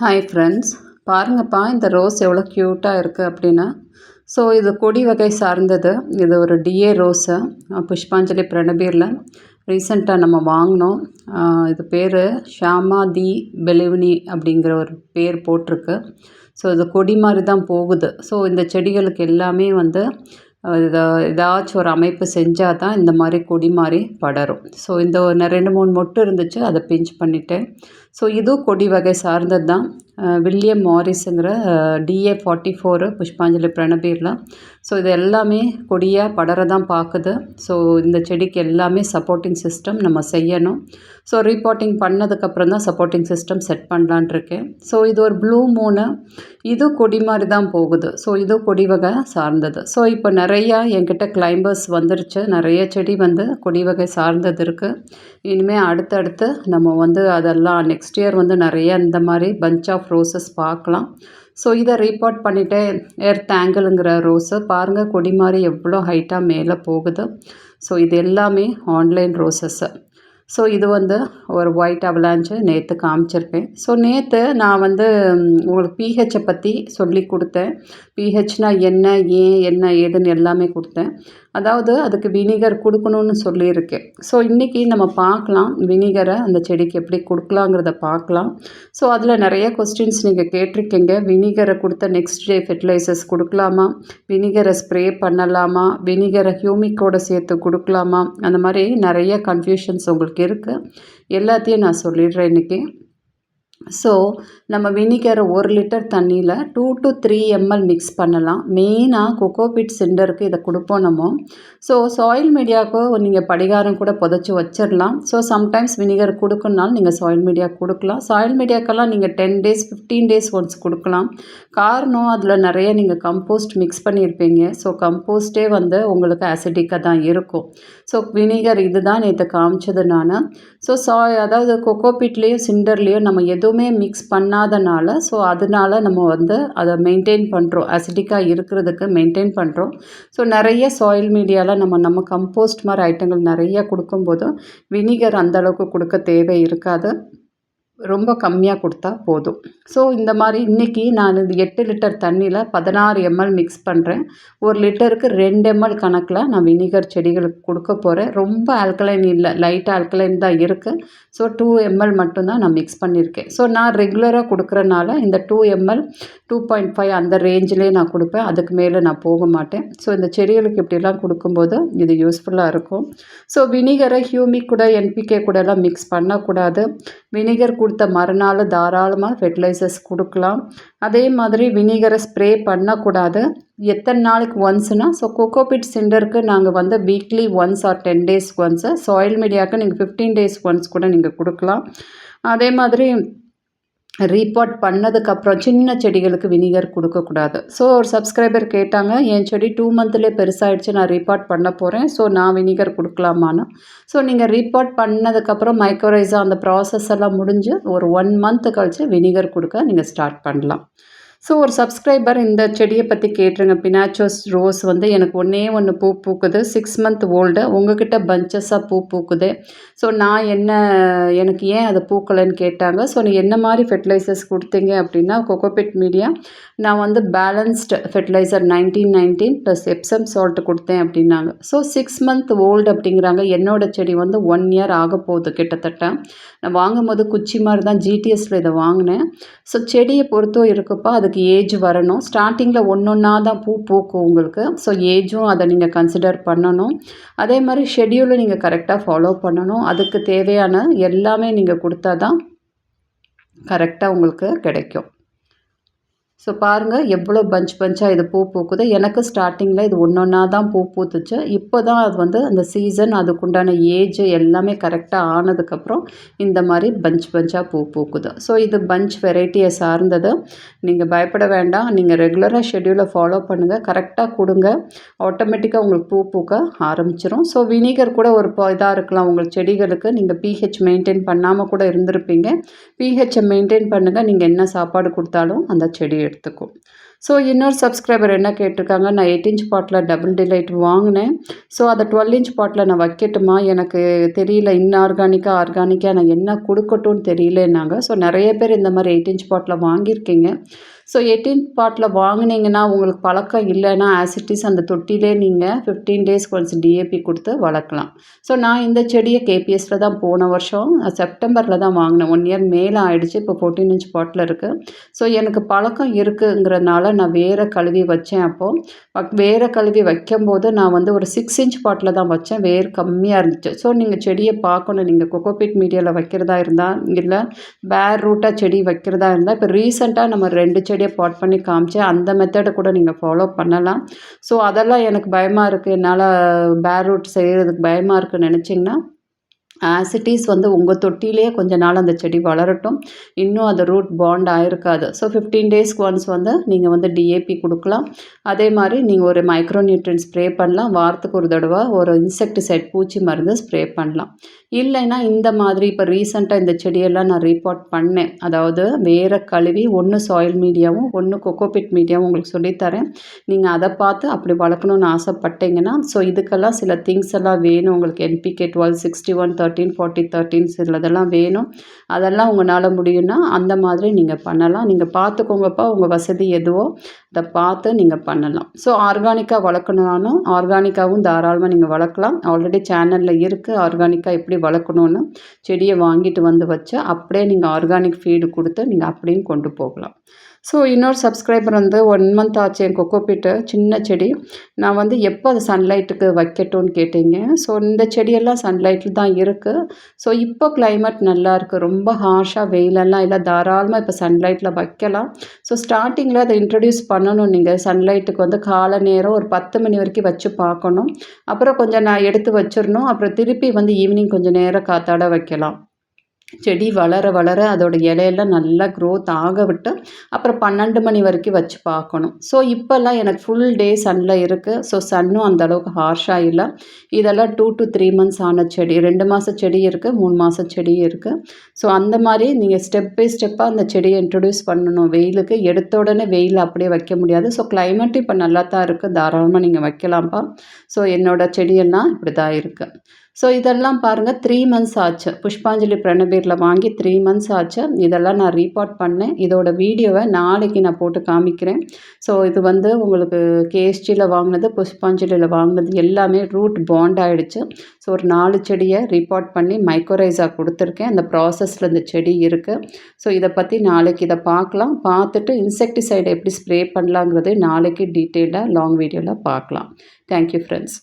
Hi friends பாருங்கப்பா இந்த rose எவ்வளோ க்யூட்டாக இருக்குது அப்படின்னா. ஸோ இது கொடி வகை சார்ந்தது. இது ஒரு டிஏ ரோஸு புஷ்பாஞ்சலி பிரணபீரில். ரீசெண்டாக நம்ம வாங்கினோம். இது பேர் ஷாமா தி பெலிவினி அப்படிங்கிற ஒரு பேர் போட்டிருக்கு. ஸோ இது கொடி மாதிரி தான் போகுது. ஸோ இந்த செடிகளுக்கு எல்லாமே வந்து இதை ஏதாச்சும் ஒரு அமைப்பு செஞ்சால் தான் இந்த மாதிரி கொடி மாதிரி படரும். ஸோ இந்த ஒரு ரெண்டு மூணு மொட்டு இருந்துச்சு. அதை பிஞ்ச் பண்ணிவிட்டேன் ஸோ இதுவும் கொடி வகை சார்ந்தது தான். வில்லியம் மாரிஸுங்கிற டிஏ ஃபார்ட்டி ஃபோரு புஷ்பாஞ்சலி பிரணபீரில். ஸோ இது எல்லாமே கொடியாக படர தான் பார்க்குது ஸோ இந்த செடிக்கு எல்லாமே சப்போர்ட்டிங் சிஸ்டம் நம்ம செய்யணும். ஸோ ரீபாட்டிங் பண்ணதுக்கப்புறம் தான் சப்போர்ட்டிங் சிஸ்டம் செட் பண்ணலான் இருக்கேன். ஸோ இது ஒரு ப்ளூ மூணு இது கொடி மாதிரி தான் போகுது. ஸோ இது கொடி வகை சார்ந்தது. ஸோ இப்போ நிறையா என்கிட்ட கிளைம்பர்ஸ் வந்துருச்சு. நிறைய செடி வந்து கொடி வகை சார்ந்தது இருக்குது இனிமேல் அடுத்தடுத்து நம்ம வந்து அதெல்லாம் நெக்ஸ்ட் நெக்ஸ்ட் இயர் வந்து நிறைய இந்த மாதிரி பஞ்ச் ஆஃப் ரோசஸ் பார்க்கலாம். ஸோ இதை ரீபாட் பண்ணிவிட்டு எர்த் ஆங்கிளுங்கிற ரோஸு பாருங்கள் கொடி மாதிரி எவ்வளோ ஹைட்டாக மேலே போகுது. ஸோ இது எல்லாமே ஆன்லைன் ரோசஸ்ஸு ஸோ இது வந்து ஒரு ஒயிட் அவலாஞ்சு நேற்று காமிச்சிருப்பேன். ஸோ நேற்று நான் வந்து உங்களுக்கு பிஹெச்சை பற்றி சொல்லி கொடுத்தேன். பிஹெச்னா என்ன ஏன் என்ன ஏதுன்னு எல்லாமே கொடுத்தேன். அதாவது அதுக்கு வினிகர் கொடுக்கணும்னு சொல்லியிருக்கேன். ஸோ இன்றைக்கி நம்ம பார்க்கலாம் வினிகரை அந்த செடிக்கு எப்படி கொடுக்கலாங்கிறத பார்க்கலாம். ஸோ அதில் நிறைய கொஸ்டின்ஸ் நீங்கள் கேட்டிருக்கீங்க. வினிகரை கொடுத்த நெக்ஸ்ட் டே ஃபெர்டிலைசர்ஸ் கொடுக்கலாமா? வினிகரை ஸ்ப்ரே பண்ணலாமா? வினிகரை ஹியூமிக்கோட சேர்த்து கொடுக்கலாமா? அந்த மாதிரி நிறைய கன்ஃபியூஷன்ஸ் உங்களுக்கு இருக்குது எல்லாத்தையும் நான் சொல்லிடுறேன் இன்றைக்கி ஸோ நம்ம வினிகரை ஒரு லிட்டர் தண்ணியில் two to three ml mix பண்ணலாம். மெயினாக கொக்கோபிட் சிண்டருக்கு இதை கொடுப்போம் நம்ம. ஸோ சாயில் மீடியாவுக்கு நீங்கள் படிகாரம் கூட புதைச்சி வச்சிடலாம் ஸோ சம்டைம்ஸ் வினிகர் கொடுக்கணுனாலும் நீங்கள் சாயில் மீடியா கொடுக்கலாம். சாயில் மீடியாக்கெல்லாம் நீங்கள் ten days fifteen days once கொடுக்கலாம். காரணம் அதில் நிறைய நீங்கள் கம்போஸ்ட் மிக்ஸ் பண்ணியிருப்பீங்க. ஸோ கம்போஸ்ட்டே வந்து உங்களுக்கு ஆசிடிக்காக தான் இருக்கும். ஸோ வினிகர் இதுதான் நேற்று காமிச்சது நான். ஸோ சா அதாவது கொக்கோபிட்லேயும் சிண்டர்லேயும் நம்ம எதுவும் மிக்ஸ் பண்ணாதனால ஸோ அதனால நம்ம வந்து அதை மெயின்டைன் பண்ணுறோம் அசிட்டிக்காக இருக்கிறதுக்கு மெயின்டைன் பண்ணுறோம் ஸோ நிறைய சாயில் மீடியாவில் நம்ம நம்ம கம்போஸ்ட் மாதிரி ஐட்டங்கள் நிறைய கொடுக்கும்போது வினிகர் அந்தளவுக்கு கொடுக்க தேவை இருக்காது. ரொம்ப கம்மியாக கொடுத்தா போதும். ஸோ இந்த மாதிரி இன்றைக்கி நான் இந்த எட்டு லிட்டர் தண்ணியில் பதினாறு எம்எல் மிக்ஸ் பண்ணுறேன் ஒரு லிட்டருக்கு ரெண்டு எம்எல் கணக்கில் நான் வினிகர் செடிகளுக்கு கொடுக்க போகிறேன் ரொம்ப ஆல்கலைன் இல்லை லைட் ஆல்கலைன் தான் இருக்குது ஸோ டூ எம்எல் மட்டும்தான் நான் மிக்ஸ் பண்ணியிருக்கேன். ஸோ நான் ரெகுலராக கொடுக்குறனால இந்த two ml two point five அந்த ரேஞ்சிலே நான் கொடுப்பேன். அதுக்கு மேலே நான் போக மாட்டேன். ஸோ இந்த செடிகளுக்கு இப்படிலாம் கொடுக்கும்போது இது யூஸ்ஃபுல்லாக இருக்கும். ஸோ வினிகரை ஹியூமிக் கூட என்பிகே கூடலாம் மிக்ஸ் பண்ணக்கூடாது. வினிகர் கொடுத்த மறுநாள் தாராளமாக ஃபெர்டிலைசர்ஸ் கொடுக்கலாம். அதே மாதிரி வினிகரை ஸ்ப்ரே பண்ணக்கூடாது. எத்தனை நாளைக்கு ஒன்ஸ்னால் ஸோ கொக்கோபிட் சிண்டருக்கு நாங்கள் வந்து weekly once or ten days once soil மீடியாவுக்கு நீங்கள் ஃபிஃப்டீன் டேஸ் ஒன்ஸ் கூட நீங்கள் கொடுக்கலாம். அதே மாதிரி ரீபாட் பண்ணதுக்கப்புறம் சின்ன செடிகளுக்கு வினிகர் கொடுக்கக்கூடாது ஸோ ஒரு சப்ஸ்கிரைபர் கேட்டாங்க என் செடி டூ மந்த்லேயே பெருசாகிடுச்சு நான் ரீபாட் பண்ண போகிறேன் ஸோ நான் வினிகர் கொடுக்கலாமான்னு. ஸோ நீங்கள் ரீபாட் பண்ணதுக்கப்புறம் மைக்ரோரைஸாக அந்த ப்ராசஸ் எல்லாம் முடிஞ்சு ஒரு ஒன் மந்த் கழித்து வினிகர் கொடுக்க நீங்கள் ஸ்டார்ட் பண்ணலாம். ஸோ ஒரு சப்ஸ்கிரைபர் இந்த செடியை பற்றி கேட்டுருங்க. பினாச்சோஸ் ரோஸ் வந்து எனக்கு ஒன்றே ஒன்று பூ பூக்குது. சிக்ஸ் மந்த் ஓல்டு உங்ககிட்ட பஞ்சஸாக பூ பூக்குது. ஸோ நான் என்ன எனக்கு ஏன் அதை பூக்கலைன்னு கேட்டாங்க. ஸோ நீ என்ன மாதிரி ஃபெர்டிலைசர்ஸ் கொடுத்தீங்க அப்படின்னா கொக்கோபிட் மீடியா நான் வந்து balanced fertiliser nineteen nineteen plus Epsom salt கொடுத்தேன் அப்படின்னாங்க. ஸோ சிக்ஸ் மந்த் ஓல்டு அப்படிங்கிறாங்க. என்னோடய செடி வந்து ஒன் இயர் ஆக போகுது கிட்டத்தட்ட. நான் வாங்கும்போது குச்சி மாதிரி தான் ஜிடிஎஸில் இதை வாங்கினேன். ஸோ செடியை பொறுத்தும் இருக்குப்பா அதுக்கு ஏஜ் வரணும். ஸ்டார்டிங்கில் ஒன்று ஒன்றா தான் பூ பூக்கும் உங்களுக்கு. ஸோ ஏஜும் அதை நீங்கள் கன்சிடர் பண்ணணும். அதே மாதிரி ஷெட்யூலை நீங்கள் கரெக்டாக ஃபாலோ பண்ணணும். அதுக்கு தேவையான எல்லாமே நீங்கள் கொடுத்தா தான் கரெக்டாக உங்களுக்கு கிடைக்கும். ஸோ பாருங்கள் எவ்வளோ பஞ்ச் பஞ்சாக இது பூ பூக்குது. எனக்கு ஸ்டார்டிங்கில் இது ஒன்று ஒன்றா தான் பூ பூத்துச்சு. இப்போ தான் அது வந்து அந்த சீசன் அதுக்குண்டான ஏஜ் எல்லாமே கரெக்டாக ஆனதுக்கப்புறம் இந்த மாதிரி பஞ்ச் பஞ்சாக பூ பூக்குது. ஸோ இது பஞ்ச் வெரைட்டியை சார்ந்தது. நீங்கள் பயப்பட வேண்டாம். நீங்கள் ரெகுலராக ஷெடியூலை ஃபாலோ பண்ணுங்கள் கரெக்டாக கொடுங்க. ஆட்டோமேட்டிக்காக உங்களுக்கு பூ பூக்க ஆரம்பிச்சிரும். ஸோ வினிகர் கூட ஒரு இதாக இருக்கலாம். உங்கள் செடிகளுக்கு நீங்கள் பிஹெச் மெயின்டைன் பண்ணாமல் கூட இருந்திருப்பீங்க. பிஹெச்சை மெயின்டைன் பண்ணுங்கள் நீங்கள் என்ன சாப்பாடு கொடுத்தாலும் அந்த செடி எடுத்துக்கும். ஸோ இன்னொரு சப்ஸ்கிரைபர் என்ன கேட்டிருக்காங்க? நான் எயிட் இன்ச் பாட்டில் டபுள் டிலைட் வாங்கினேன். ஸோ அதை டுவெல் இன்ச் பாட்டில் நான் வைக்கட்டுமா? எனக்கு தெரியல. இன்ஆர்கானிக்காக ஆர்கானிக்காக நான் என்ன கொடுக்கட்டும்னு தெரியலன்னாங்க. ஸோ நிறைய பேர் இந்த மாதிரி எயிட் இன்ச் பாட்டில் வாங்கியிருக்கீங்க. ஸோ எயிட்டீன் பாட்டில் வாங்கினீங்கன்னா உங்களுக்கு பழக்கம் இல்லைன்னா ஆசிட்டிஸ் அந்த தொட்டிலே நீங்கள் ஃபிஃப்டீன் டேஸ் ஒன்ஸ் டிஏபி கொடுத்து வளர்க்கலாம். ஸோ நான் இந்த செடியை கேபிஎஸ்சில் தான் போன வருஷம் செப்டம்பரில் தான் வாங்கினேன். ஒன் இயர் மேலே ஆகிடுச்சு இப்போ ஃபோர்டீன் இன்ச் பாட்டில் இருக்குது ஸோ எனக்கு பழக்கம் இருக்குங்கிறதுனால நான் வேறு கழுவி வச்சேன் அப்போது வேறு கழுவி வைக்கும்போது நான் வந்து ஒரு சிக்ஸ் இன்ச் பாட்டில் தான் வச்சேன் வேர் கம்மியாக இருந்துச்சு. ஸோ நீங்கள் செடியை பார்க்கணும். நீங்கள் கொக்கோபிட் மீடியாவில் வைக்கிறதா இருந்தால் இல்லை பேர் ரூட்டாக செடி வைக்கிறதா இருந்தால் இப்போ ரீசெண்டாக நம்ம ரெண்டு செடி செடியை பாட் பண்ணி காமிச்சேன் அந்த மெத்தடை கூட நீங்கள் ஃபாலோ பண்ணலாம். ஸோ அதெல்லாம் எனக்கு பயமாக இருக்குது என்னால் பேர் ரூட் செய்கிறதுக்கு பயமாக இருக்குன்னு நினச்சிங்கன்னா ஆசிட்டிஸ் வந்து உங்கள் தொட்டிலே கொஞ்ச நாள் அந்த செடி வளரட்டும். இன்னும் அந்த ரூட் பாண்ட் ஆகிருக்காது ஸோ ஃபிஃப்டீன் டேஸ்க்கு ஒன்ஸ் வந்து நீங்கள் வந்து டிஏபி கொடுக்கலாம். அதே மாதிரி நீங்கள் ஒரு மைக்ரோ நியூட்ரன் ஸ்ப்ரே பண்ணலாம். வாரத்துக்கு ஒரு தடவை ஒரு இன்செக்டிசைட் பூச்சி மருந்து ஸ்ப்ரே பண்ணலாம். இல்லைன்னா இந்த மாதிரி இப்போ ரீசெண்டாக இந்த செடியெல்லாம் நான் ரீபார்ட் பண்ணேன். அதாவது வேறு கழுவி ஒன்று சாயில் மீடியாவும் ஒன்று கொக்கோபிட் மீடியாவும் உங்களுக்கு சொல்லித்தரேன். நீங்கள் அதை பார்த்து அப்படி வளர்க்கணுன்னு ஆசைப்பட்டீங்கன்னா ஸோ இதுக்கெல்லாம் சில திங்ஸ் எல்லாம் வேணும். உங்களுக்கு NPK twelve sixty one thirteen forty thirteen சிலதெல்லாம் வேணும். அதெல்லாம் உங்களால் முடியும்னா அந்த மாதிரி நீங்கள் பண்ணலாம். நீங்கள் பார்த்துக்கோங்கப்பா உங்கள் வசதி எதுவோ அதை பார்த்து நீங்கள் பண்ணலாம். ஸோ ஆர்கானிக்காக வளர்க்கணும்னாலும் ஆர்கானிக்காகவும் தாராளமாக நீங்கள் வளர்க்கலாம். ஆல்ரெடி சேனலில் இருக்குது ஆர்கானிக்காக எப்படி வளர்க்கணுன்னா செடியை வாங்கிட்டு வந்து வச்சா அப்படியே நீங்கள் ஆர்கானிக் ஃபீடு கொடுத்து நீங்கள் அப்படியும் கொண்டு போகலாம். ஸோ இன்னொரு சப்ஸ்கிரைபர் வந்து ஒன் மந்த் ஆச்சு என் கொக்கோபீட்டு சின்ன செடி. நான் வந்து எப்போ அது சன்லைட்டுக்கு வைக்கட்டும்னு கேட்டீங்க. ஸோ இந்த செடியெல்லாம் சன்லைட்டில் தான் இருக்குது ஸோ இப்போ கிளைமேட் நல்லா இருக்குது ரொம்ப ஹார்ஷாக வெயிலெல்லாம் இல்லை. தாராளமாக இப்போ சன்லைட்டில் வைக்கலாம். ஸோ ஸ்டார்டிங்கில் அதை இன்ட்ரடியூஸ் பண்ணணும் நீங்கள் சன்லைட்டுக்கு வந்து காலை நேரம் ஒரு பத்து மணி வரைக்கும் வச்சு பார்க்கணும். அப்புறம் கொஞ்சம் நான் எடுத்து வச்சிடணும். அப்புறம் திருப்பி வந்து ஈவினிங் கொஞ்சம் நேரம் காத்தாட வைக்கலாம். செடி வளர வளர அதோட இலையெல்லாம் நல்லா க்ரோத் ஆக விட்டு அப்புறம் பன்னெண்டு மணி வரைக்கும் வச்சு பார்க்கணும். ஸோ இப்போல்லாம் எனக்கு ஃபுல் டே சன்னில் இருக்குது ஸோ சன்னும் அந்தளவுக்கு ஹார்ஷாக இல்லை. இதெல்லாம் டூ டு த்ரீ மந்த்ஸ் ஆன செடி ரெண்டு மாத செடி இருக்குது மூணு மாத செடி இருக்குது ஸோ அந்த மாதிரி நீங்கள் ஸ்டெப் பை ஸ்டெப்பாக அந்த செடியை இன்ட்ரடியூஸ் பண்ணணும். வெயிலுக்கு எடுத்த உடனே வெயில் அப்படியே வைக்க முடியாது. ஸோ கிளைமேட் இப்போ நல்லா தான் இருக்குது தாராளமாக நீங்கள் வைக்கலாம்ப்பா. ஸோ என்னோடய செடியெல்லாம் இப்படி தான் இருக்குது ஸோ இதெல்லாம் பாருங்கள் த்ரீ மந்த்ஸ் ஆச்சு. புஷ்பாஞ்சலி பிரணபீரில் வாங்கி த்ரீ மந்த்ஸ் ஆச்சு. இதெல்லாம் நான் ரீபார்ட் பண்ணேன். இதோட வீடியோவை நாளைக்கு நான் போட்டு காமிக்கிறேன். ஸோ இது வந்து உங்களுக்கு கேஎஸ்டியில் வாங்கினது புஷ்பாஞ்சலியில் வாங்கினது எல்லாமே ரூட் பாண்ட் ஆகிடுச்சு ஸோ ஒரு நாலு செடியை ரீபார்ட் பண்ணி மைக்ரோரைஸாக கொடுத்துருக்கேன். அந்த ப்ராசஸில் இந்த செடி இருக்குது ஸோ இதை பற்றி நாளைக்கு இதை பார்க்கலாம். பார்த்துட்டு இன்செக்டிசைடை எப்படி ஸ்ப்ரே பண்ணலாங்கிறது நாளைக்கு டீட்டெயிலாக லாங் வீடியோவில் பார்க்கலாம். Thank you friends